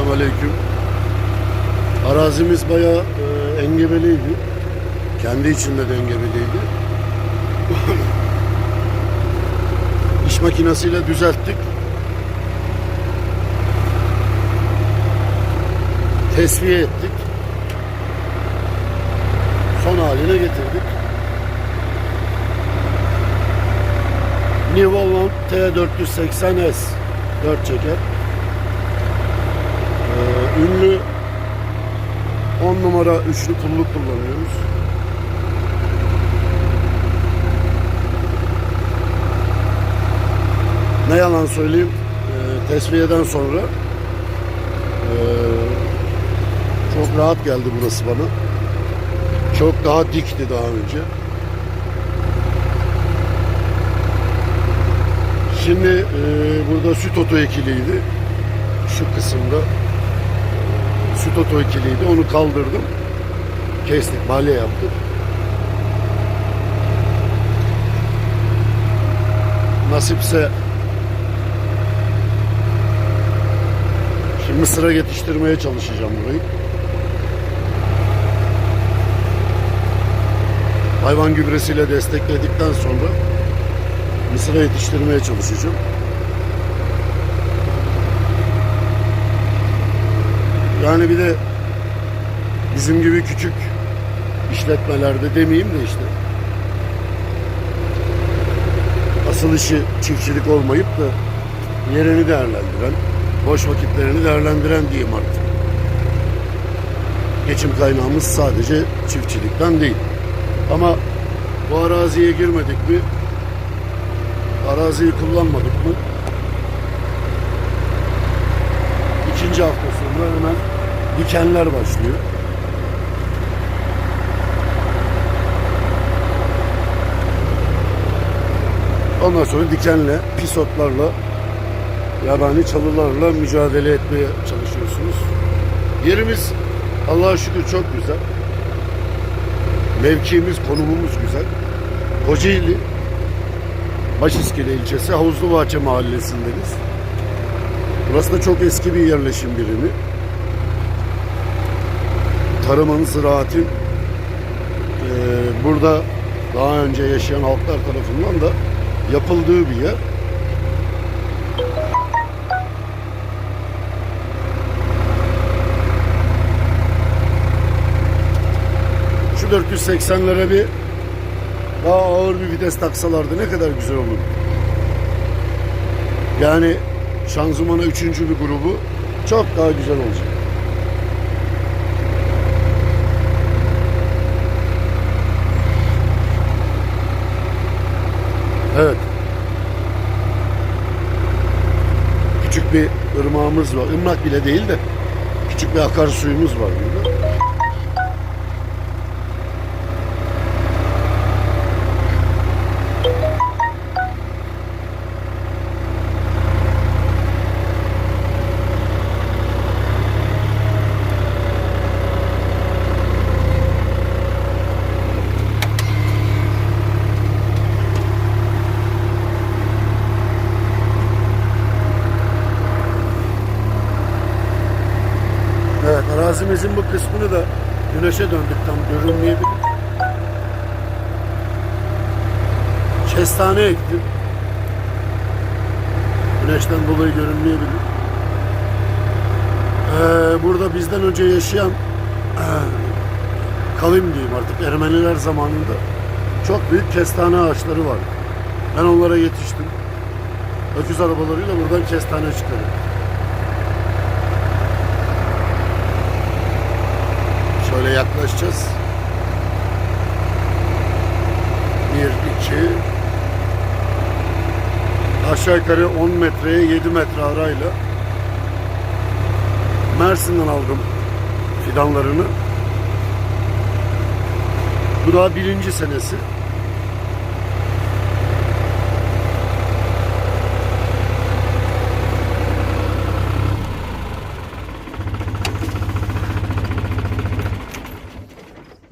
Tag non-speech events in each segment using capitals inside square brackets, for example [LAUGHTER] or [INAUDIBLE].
Selamünaleyküm. Arazimiz bayağı e, engebeliydi. Kendi içinde de engebeliydi. [LAUGHS] İş makinesiyle düzelttik. Tesviye ettik. Son haline getirdik. New Holland T480S 4 çeker. Ünlü 10 numara üçlü pulluk kullanıyoruz. Ne yalan söyleyeyim, e, tesviyeden sonra e, çok rahat geldi burası bana. Çok daha dikti daha önce. Şimdi e, burada süt otu ekiliydi. Şu kısımda süt otu ekiliydi. Onu kaldırdım. Kestik, balya yaptık. Nasipse şimdi mısıra yetiştirmeye çalışacağım burayı. Hayvan gübresiyle destekledikten sonra mısıra yetiştirmeye çalışacağım. Yani bir de bizim gibi küçük işletmelerde demeyeyim de işte asıl işi çiftçilik olmayıp da yerini değerlendiren, boş vakitlerini değerlendiren diyeyim artık. Geçim kaynağımız sadece çiftçilikten değil. Ama bu araziye girmedik mi, araziyi kullanmadık mı, ikinci hafta sonra hemen dikenler başlıyor. Ondan sonra dikenle, pisotlarla, yabani çalılarla mücadele etmeye çalışıyorsunuz. Yerimiz Allah'a şükür çok güzel. Mevkiimiz, konumumuz güzel. Kocaeli, Başiskele ilçesi Havuzlubahçe mahallesindeyiz. Burası da çok eski bir yerleşim birimi. Tarımın, ziraatin eee, burada daha önce yaşayan halklar tarafından da yapıldığı bir yer. Şu 480'lere bir daha ağır bir vites taksalardı ne kadar güzel olur. Yani şanzımana üçüncü bir grubu çok daha güzel olacak. Evet. Küçük bir ırmağımız var. Irmak bile değil de küçük bir akarsuyumuz var burada. Evet arazimizin bu kısmını da güneşe döndük tam görünmeyebilir. Kestane ektim. Güneşten dolayı görünmeyebilir. Ee, burada bizden önce yaşayan kavim diyeyim artık Ermeniler zamanında çok büyük kestane ağaçları var. Ben onlara yetiştim. Öküz arabalarıyla buradan kestane çıkarıyorum. Şöyle yaklaşacağız. Bir, iki. Aşağı yukarı 10 metreye 7 metre arayla Mersin'den aldım fidanlarını. Bu daha birinci senesi.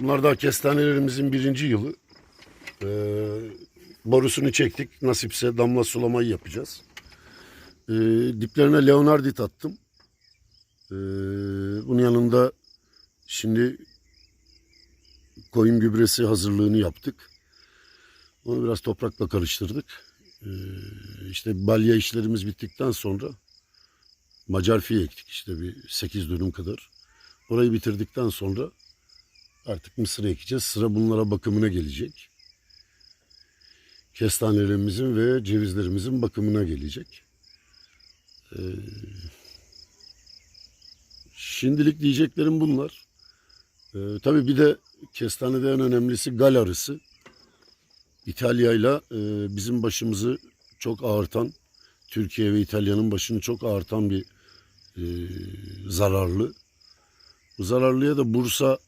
Bunlar da kestanelerimizin birinci yılı. Ee, borusunu çektik. Nasipse damla sulamayı yapacağız. Ee, diplerine leonardit attım. Ee, bunun yanında şimdi koyun gübresi hazırlığını yaptık. Onu biraz toprakla karıştırdık. Ee, işte balya işlerimiz bittikten sonra Macar fiye ektik işte bir 8 dönüm kadar. Orayı bitirdikten sonra artık mısır ekeceğiz. Sıra bunlara bakımına gelecek. Kestanelerimizin ve cevizlerimizin bakımına gelecek. Ee, şimdilik diyeceklerim bunlar. Ee, tabii bir de kestanede en önemlisi gal arısı. İtalya ile e, bizim başımızı çok ağırtan, Türkiye ve İtalya'nın başını çok ağırtan bir e, zararlı. Bu zararlıya da Bursa,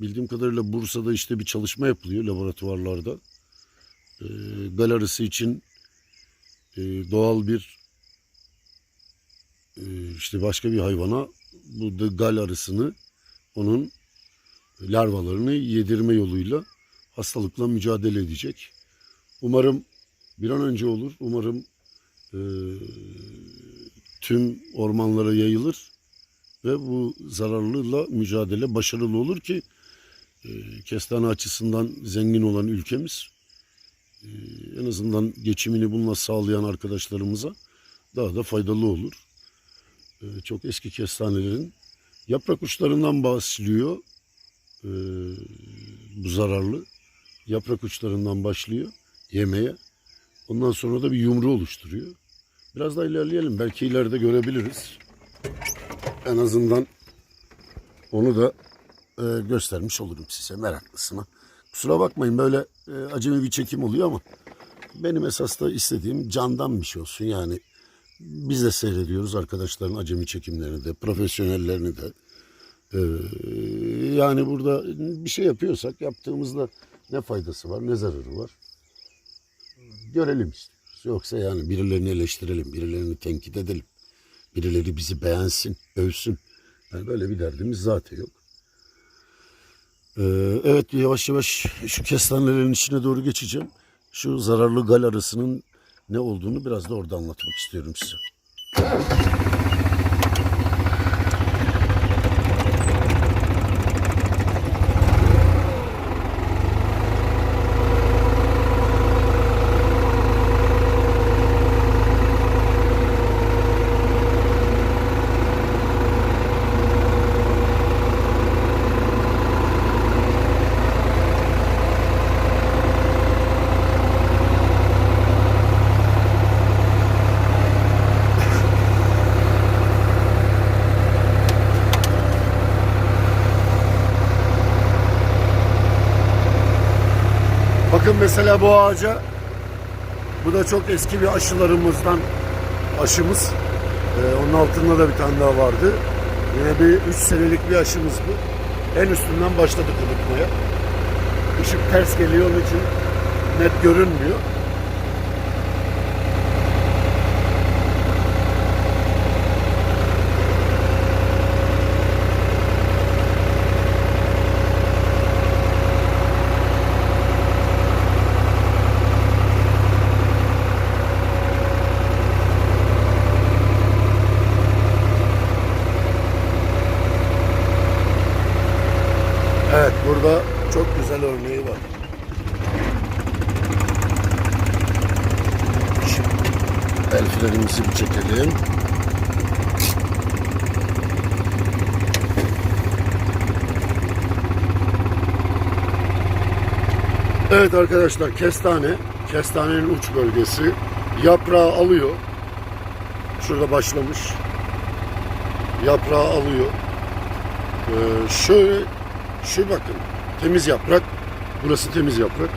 bildiğim kadarıyla Bursa'da işte bir çalışma yapılıyor laboratuvarlarda. E, gal arısı için e, doğal bir e, işte başka bir hayvana bu da gal arısını onun larvalarını yedirme yoluyla hastalıkla mücadele edecek. Umarım bir an önce olur. Umarım e, tüm ormanlara yayılır ve bu zararlıyla mücadele başarılı olur ki kestane açısından zengin olan ülkemiz e, en azından geçimini bununla sağlayan arkadaşlarımıza daha da faydalı olur. E, çok eski kestanelerin yaprak uçlarından e, bu zararlı. Yaprak uçlarından başlıyor yemeye. Ondan sonra da bir yumru oluşturuyor. Biraz daha ilerleyelim. Belki ileride görebiliriz. En azından onu da e, göstermiş olurum size meraklısına. Kusura bakmayın böyle e, acemi bir çekim oluyor ama benim esas da istediğim candan bir şey olsun. Yani biz de seyrediyoruz arkadaşların acemi çekimlerini de, profesyonellerini de. Ee, yani burada bir şey yapıyorsak yaptığımızda ne faydası var ne zararı var görelim istiyoruz. Yoksa yani birilerini eleştirelim, birilerini tenkit edelim. Birileri bizi beğensin, övsün. Yani böyle bir derdimiz zaten yok. Ee, evet yavaş yavaş şu kestanelerin içine doğru geçeceğim. Şu zararlı gal arısının ne olduğunu biraz da orada anlatmak istiyorum size. Bakın mesela bu ağaca bu da çok eski bir aşılarımızdan aşımız. Ee, onun altında da bir tane daha vardı. Yine bir 3 senelik bir aşımız bu. En üstünden başladık kurutmaya. Işık ters geliyor onun için net görünmüyor. Evet burada çok güzel örneği var. Şimdi el frenimizi bir çekelim. Evet arkadaşlar kestane, kestanenin uç bölgesi yaprağı alıyor. Şurada başlamış. Yaprağı alıyor. Ee, şöyle şu bakın temiz yaprak. Burası temiz yaprak.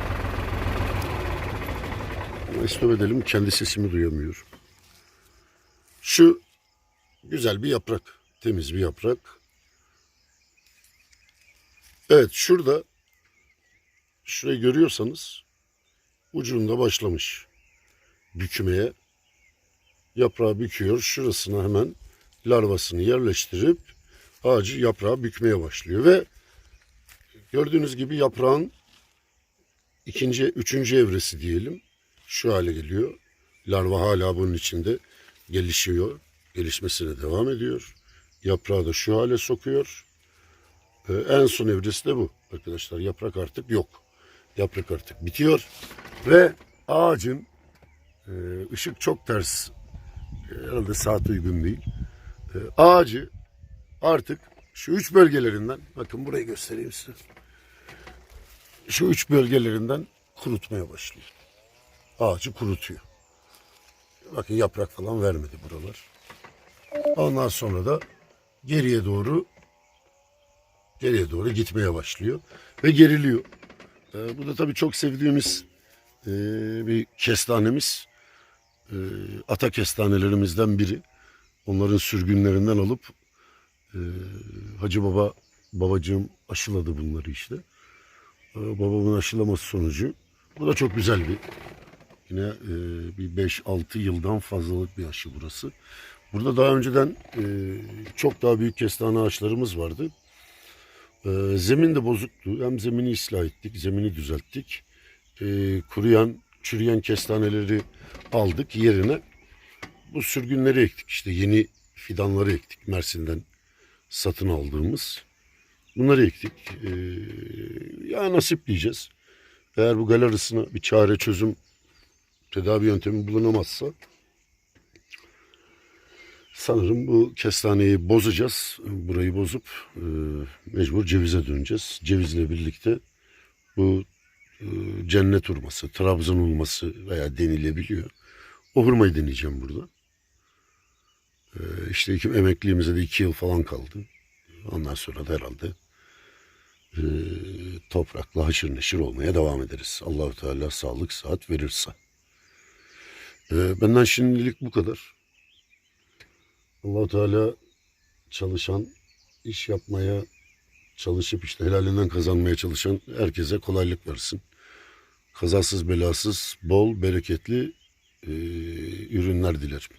Stop edelim kendi sesimi duyamıyorum. Şu güzel bir yaprak. Temiz bir yaprak. Evet şurada şurayı görüyorsanız ucunda başlamış bükmeye. Yaprağı büküyor. Şurasına hemen larvasını yerleştirip ağacı yaprağı bükmeye başlıyor ve Gördüğünüz gibi yaprağın ikinci, üçüncü evresi diyelim. Şu hale geliyor. Larva hala bunun içinde gelişiyor. Gelişmesine devam ediyor. Yaprağı da şu hale sokuyor. Ee, en son evresi de bu arkadaşlar. Yaprak artık yok. Yaprak artık bitiyor. Ve ağacın e, ışık çok ters. E, Herhalde saat uygun değil. E, ağacı artık şu üç bölgelerinden bakın burayı göstereyim size. Şu üç bölgelerinden kurutmaya başlıyor. Ağacı kurutuyor. Bakın yaprak falan vermedi buralar. Ondan sonra da geriye doğru geriye doğru gitmeye başlıyor ve geriliyor. Ee, bu da tabii çok sevdiğimiz e, bir kestanemiz. Ee, ata kestanelerimizden biri. Onların sürgünlerinden alıp e, Hacı Baba babacığım aşıladı bunları işte. Ee, babamın aşılaması sonucu. Bu da çok güzel bir Yine e, bir 5-6 yıldan fazlalık bir aşı burası. Burada daha önceden e, çok daha büyük kestane ağaçlarımız vardı. E, zemin de bozuktu. Hem zemini ıslah ettik, zemini düzelttik. Kuruyan, çürüyen kestaneleri aldık yerine. Bu sürgünleri ektik. İşte yeni fidanları ektik Mersin'den satın aldığımız. Bunları ektik. E, ya nasip diyeceğiz. Eğer bu galerisine bir çare çözüm tedavi yöntemi bulunamazsa sanırım bu kestaneyi bozacağız. Burayı bozup e, mecbur cevize döneceğiz. Cevizle birlikte bu e, cennet hurması, Trabzon hurması veya denilebiliyor. O hurmayı deneyeceğim burada. E, işte iki, emekliliğimize de iki yıl falan kaldı. Ondan sonra da herhalde e, toprakla haşır neşir olmaya devam ederiz. Allahu Teala sağlık saat verirse. Ee, benden şimdilik bu kadar. allah Teala çalışan, iş yapmaya çalışıp işte helalinden kazanmaya çalışan herkese kolaylık versin. Kazasız belasız, bol, bereketli e, ürünler dilerim.